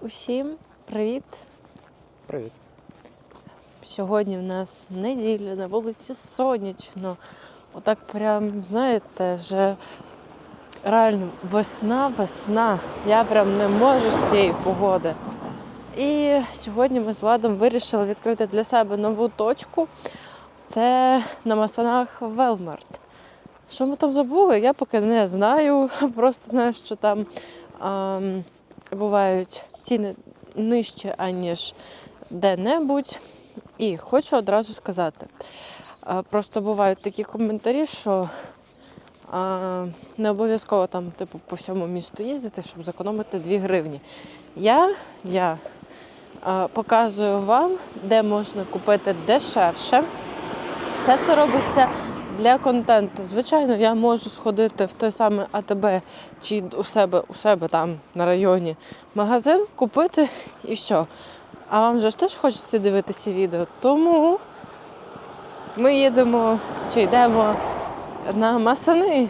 Усім привіт! Привіт. Сьогодні в нас неділя, на вулиці сонячно. Отак прям, знаєте, вже реально весна, весна. Я прям не можу з цієї погоди. І сьогодні ми з Владом вирішили відкрити для себе нову точку. Це на Масанах Велмарт. Що ми там забули, я поки не знаю. Просто знаю, що там ем, бувають ціни нижче, аніж де-небудь. І хочу одразу сказати. Просто бувають такі коментарі, що не обов'язково там, типу, по всьому місту їздити, щоб зекономити 2 гривні. Я, я показую вам, де можна купити дешевше. Це все робиться для контенту. Звичайно, я можу сходити в той самий АТБ чи у себе, у себе там на районі магазин, купити і все. А вам же ж теж хочеться дивитися відео. Тому ми їдемо чи йдемо на масани.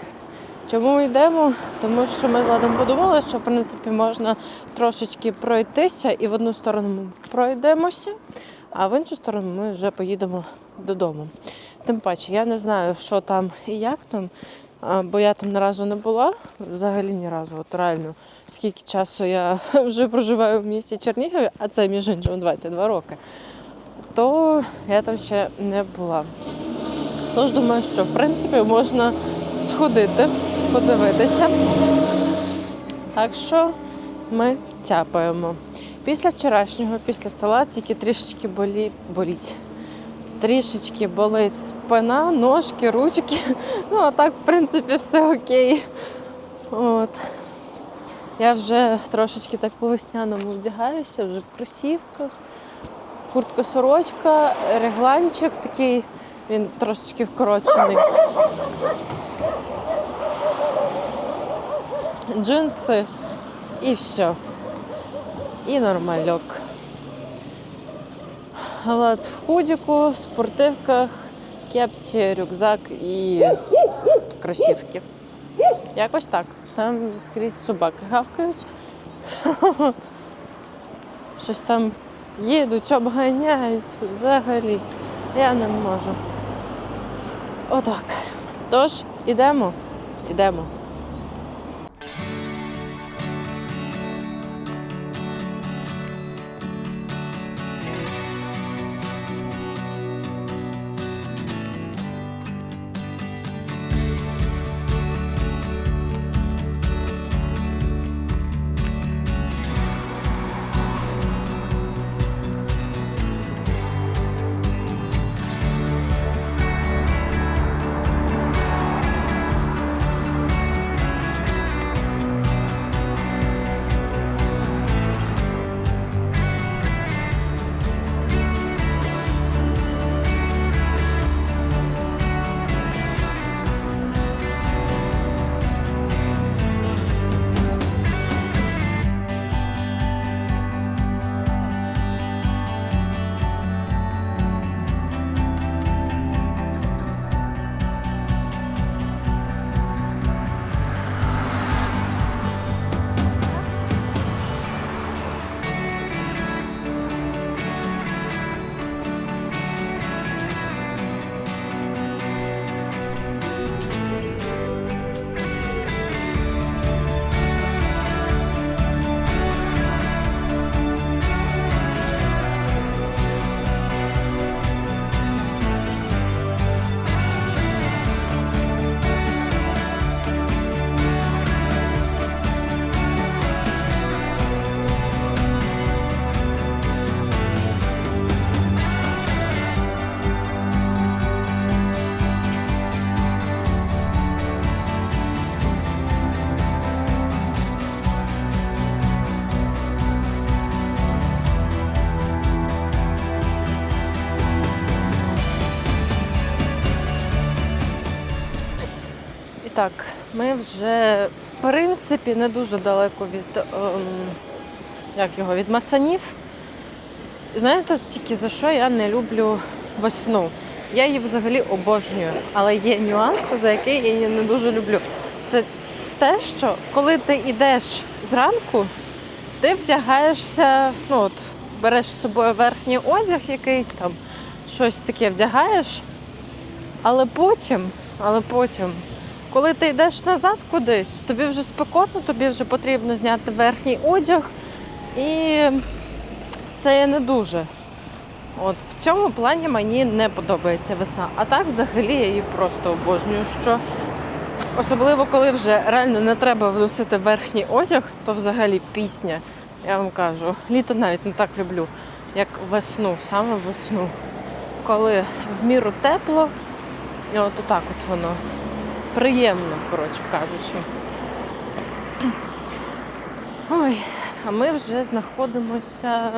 Чому ми йдемо? Тому що ми з Ладом подумали, що в принципі можна трошечки пройтися і в одну сторону ми пройдемося, а в іншу сторону ми вже поїдемо додому. Тим паче, я не знаю, що там і як там, бо я там ні разу не була, взагалі ні разу. От реально, скільки часу я вже проживаю в місті Чернігові, а це між іншим 22 роки, то я там ще не була. Тож думаю, що в принципі можна сходити, подивитися. Так що ми тяпаємо. Після вчорашнього, після села, тільки трішечки болі... боліть. Трішечки болить спина, ножки, ручки. Ну, а так, в принципі, все окей. От. Я вже трошечки так по весняному вдягаюся, вже в кросівках. Куртка сорочка, регланчик такий, він трошечки вкорочений. Джинси і все. І нормальок. Галат в худіку, в спортивках, кепці, рюкзак і кросівки. Якось так. Там скрізь собаки гавкають. Щось там їдуть, обганяють взагалі. Я не можу. Отак. Тож, ідемо, ідемо. Так, ми вже, в принципі, не дуже далеко від, ем, як його, від масанів. Знаєте, тільки за що я не люблю весну. Я її взагалі обожнюю, але є нюанси, за які я її не дуже люблю. Це те, що коли ти йдеш зранку, ти вдягаєшся, ну от береш з собою верхній одяг якийсь там, щось таке вдягаєш, але потім, але потім, коли ти йдеш назад кудись, тобі вже спекотно, тобі вже потрібно зняти верхній одяг, і це є не дуже. От в цьому плані мені не подобається весна. А так взагалі я її просто обожнюю. Що особливо коли вже реально не треба вносити верхній одяг, то взагалі пісня. Я вам кажу, літо навіть не так люблю, як весну, саме весну. Коли в міру тепло, і от так от воно приємно, коротше кажучи. Ой, а ми вже знаходимося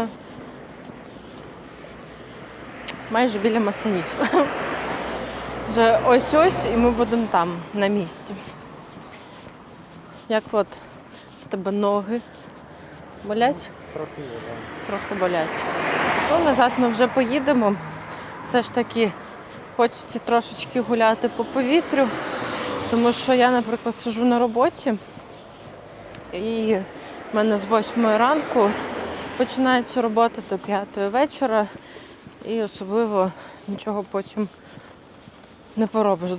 майже біля масанів. Вже ось ось і ми будемо там, на місці. Як от в тебе ноги болять? Трохи да. Трохи болять. Ну, назад ми вже поїдемо. Все ж таки хочеться трошечки гуляти по повітрю, тому що я, наприклад, сижу на роботі, і в мене з 8 ранку починається робота до 5 вечора, і особливо нічого потім не поробиш,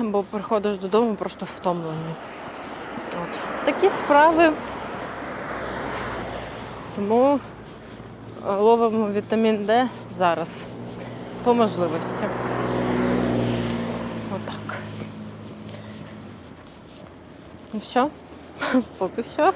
бо приходиш додому просто втомлений. От. Такі справи. Тому е, ловимо вітамін Д зараз по можливості. Отак. Ну все, поки все.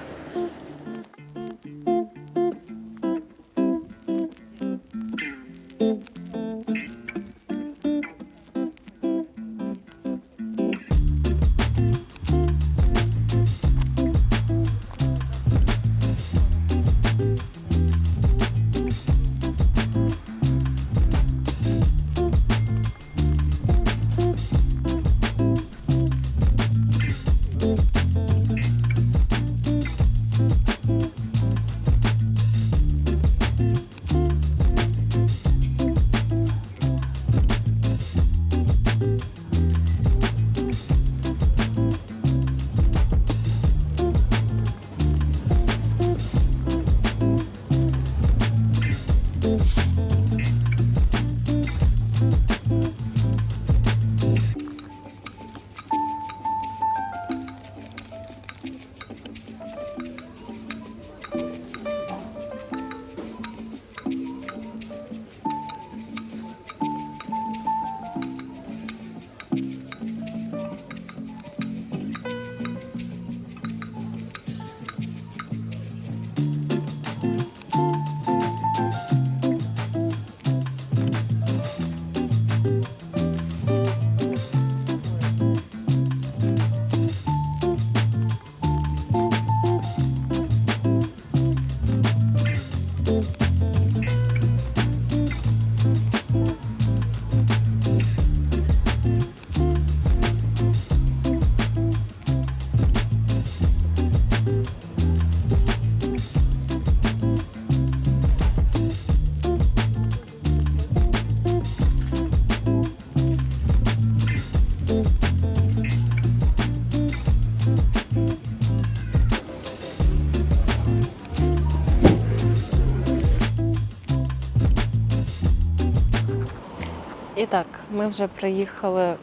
Ми вже приїхали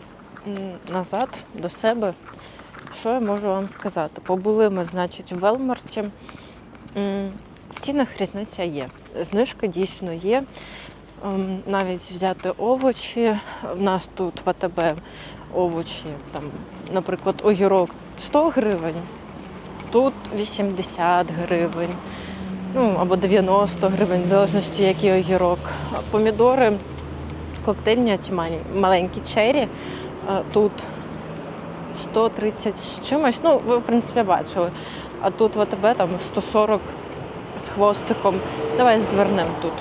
назад до себе. Що я можу вам сказати? Побули ми, значить, в Велмарті. В цінах різниця є. Знижка дійсно є. Навіть взяти овочі. В нас тут в АТБ овочі, там, наприклад, огірок 100 гривень, тут 80 гривень, ну або 90 гривень, в залежності який огірок. Помідори коктейльні ці маленькі чері. Тут 130 з чимось. Ну, ви, в принципі, бачили. А тут в АТБ там 140 з хвостиком. Давай звернемо тут.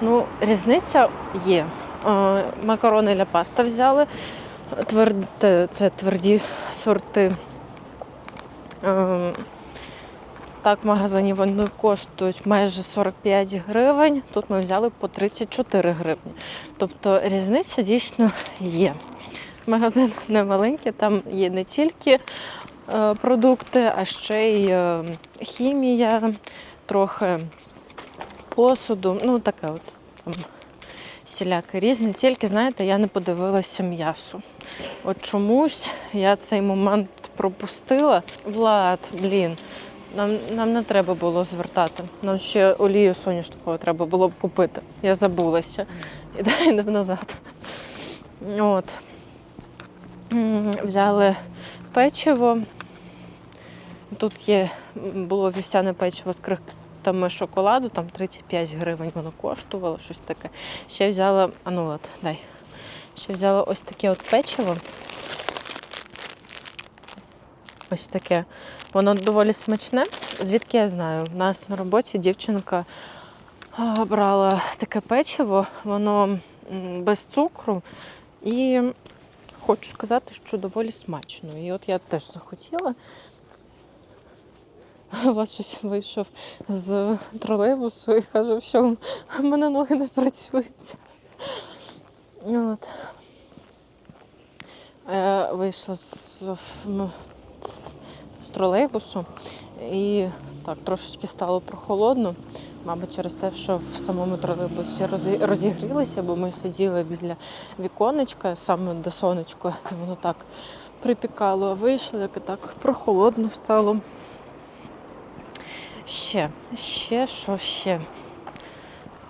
Ну, різниця є. Макарони ля паста взяли. Тверд... Це тверді сорти. Так, в магазині вони коштують майже 45 гривень. Тут ми взяли по 34 гривні. Тобто різниця дійсно є. Магазин не маленький, там є не тільки е, продукти, а ще й е, хімія, трохи посуду. Ну, таке от там всіляке різне. Тільки, знаєте, я не подивилася м'ясо. От чомусь я цей момент пропустила. Влад, блін, нам, нам не треба було звертати. Нам ще олію соняшникову треба було б купити. Я забулася. І йдемо назад. От. Взяли печиво. Тут є, було вівсяне печиво з крихтами шоколаду, там 35 гривень воно коштувало, щось таке. Ще взяла, а ну от, дай. Ще взяла ось таке от печиво. Ось таке. Воно доволі смачне. Звідки я знаю? У нас на роботі дівчинка брала таке печиво, воно без цукру і хочу сказати, що доволі смачно. І от я теж захотіла. Влад щось вийшов з тролейбусу і каже, все, в мене ноги не працюють. От. Вийшла з, м, з тролейбусу і так трошечки стало прохолодно. Мабуть, через те, що в самому тролейбусі розігрілися, бо ми сиділи біля віконечка, саме де сонечко, і воно так припікало, а вийшли, як і так прохолодно стало. Ще, ще, що ще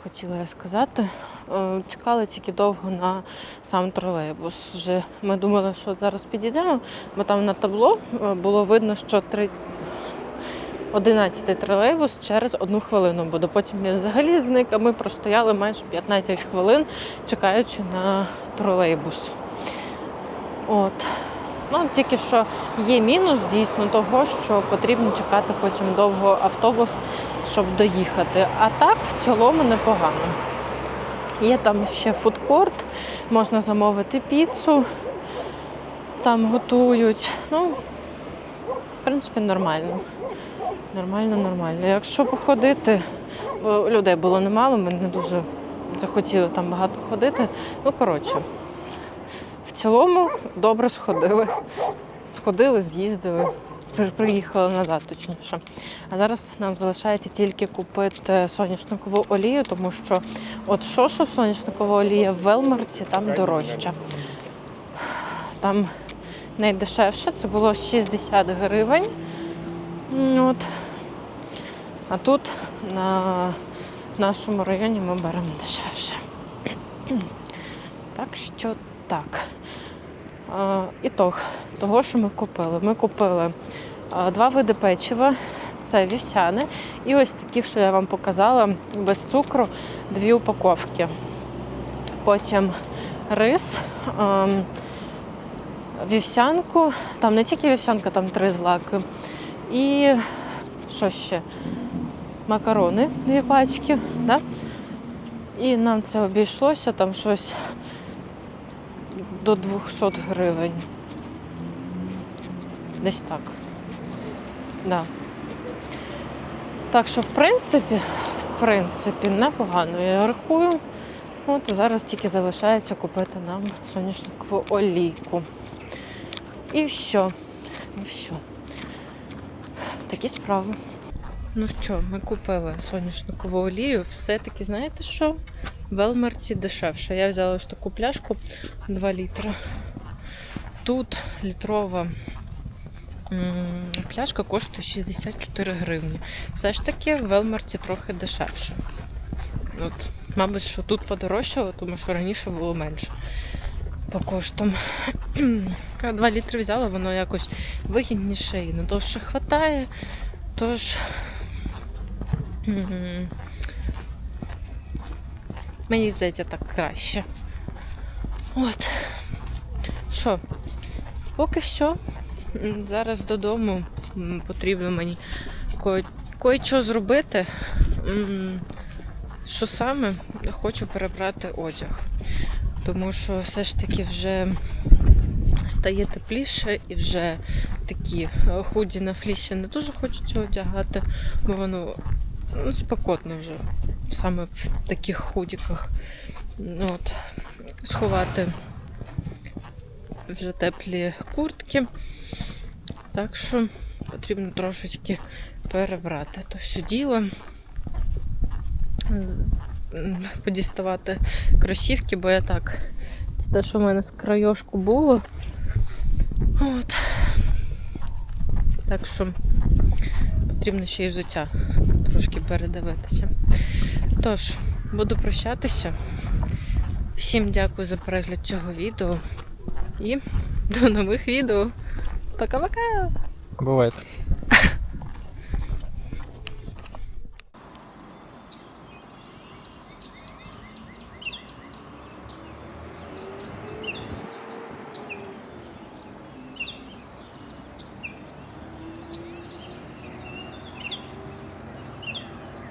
хотіла я сказати. Е, Чекали тільки довго на сам тролейбус. Вже ми думали, що зараз підійдемо, бо там на табло е, було видно, що три... 11 тролейбус через одну хвилину буде. Потім він взагалі зник, а ми простояли майже 15 хвилин, чекаючи на тролейбус. От. Ну, тільки що є мінус дійсно того, що потрібно чекати потім довго автобус, щоб доїхати. А так в цілому непогано. Є там ще фудкорт, можна замовити піцу, там готують. Ну, в принципі, нормально. Нормально, нормально. Якщо походити, людей було немало, ми не дуже захотіли там багато ходити. Ну, коротше, в цілому добре сходили. Сходили, з'їздили, при- приїхали назад, точніше. А зараз нам залишається тільки купити соняшникову олію, тому що от що що соняшникова олія в Велмарці там дорожча. Там найдешевше, це було 60 гривень. От. А тут на нашому районі ми беремо дешевше. Так що так. Ітог того, що ми купили. Ми купили два види печива. Це вівсяне. І ось такі, що я вам показала, без цукру, дві упаковки. Потім рис, ем, вівсянку, там не тільки вівсянка, там три злаки. І що ще? Макарони, дві пачки. Да? І нам це обійшлося там щось до 200 гривень. Десь так. Да. Так що, в принципі, в принципі, непогано я рахую. От зараз тільки залишається купити нам соняшникову олійку. І все. І все. Такі справи. Ну що, ми купили соняшникову олію. Все-таки, знаєте що? В Велмарті дешевше. Я взяла ось таку пляшку 2 літра. Тут літрова пляшка коштує 64 гривні. Все ж таки в Велмарті трохи дешевше. От, мабуть, що тут подорожчало, тому що раніше було менше по коштам. 2 літри взяла, воно якось вигідніше і надовше хватає. Тож. Мені здається, так краще. От. Що, поки все. Зараз додому потрібно мені ко- кое-що зробити. Що саме? Хочу перебрати одяг. Тому що все ж таки вже стає тепліше і вже такі е, худі на флісі не дуже хочеться одягати, бо воно ну, спекотно вже саме в таких худіках. От, сховати вже теплі куртки. Так що потрібно трошечки перебрати то все діло. Подіставати кросівки, бо я так. Це те, що в мене з крайошку було. От. Так що потрібно ще й взуття трошки передивитися. Тож, буду прощатися. Всім дякую за перегляд цього відео. І до нових відео. Пока-пока! Бувайте.